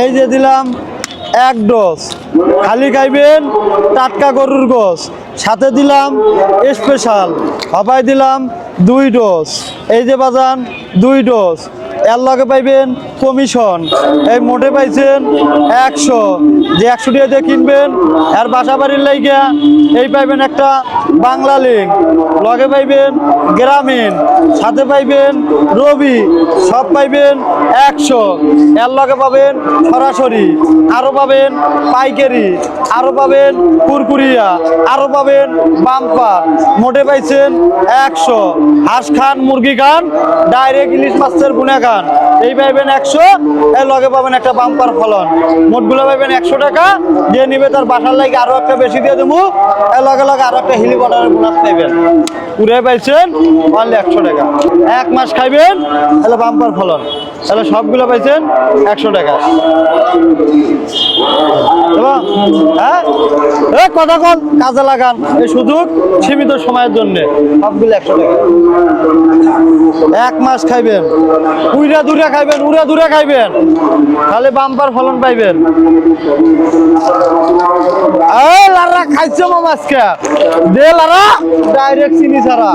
এই যে দিলাম এক ডোজ। খালি খাইবেন টাটকা গরুর গোস সাথে দিলাম স্পেশাল হবাই দিলাম দুই ডোজ। এই যে বাজান, দুই ডোজ। এর লগে পাইবেন কমিশন এই মোটে পাইছেন একশো। যে একশো টাকা দিয়ে কিনবেন আর বাসা বাড়ির লাইগা এই পাইবেন একটা বাংলা লিঙ্ক লগে পাইবেন গ্রামীণ, সাথে পাইবেন রবি, সব পাইবেন একশো। এর লগে পাবেন সরাসরি আরও পাবেন পাইকারি আরও পাবেন কুরকুরিয়া আরও পাবেন বাম্পার। মোটে পাইছেন একশো। হাঁস খান, মুরগি খান, ডাইরেক্ট ইলিশ মাছের গুনা খান এই পাইবেন একশো এর লগে পাবেন একটা বাম্পার ফলন। মোটগুলো পাইবেন একশো টাকা, দিয়ে নিবে তার বাসার লাগে আরও একটা বেশি দিয়ে দেবো। এর লগে লগে আরও একটা হিলি বর্ডারের বোনাস পাইবেন পুরে পাইছেন অনলি একশো টাকা। এক মাস খাইবেন, তাহলে বাম্পার ফলন। তাহলে সবগুলো পাইছেন একশো টাকা। কাজে লাগান। এই সুযোগ সীমিত সময়ের জন্য। সবগুলো একশো টাকা এক মাস খাইবেন। উইরা দূরে খাইবেন উড়া দূরে খাইবেন। তাহলে বাম্পার ফলন পাইবেন। লারা, খাইছে মামাজকে দে, লারা, ডাইরেক্ট চিনি ছাড়া।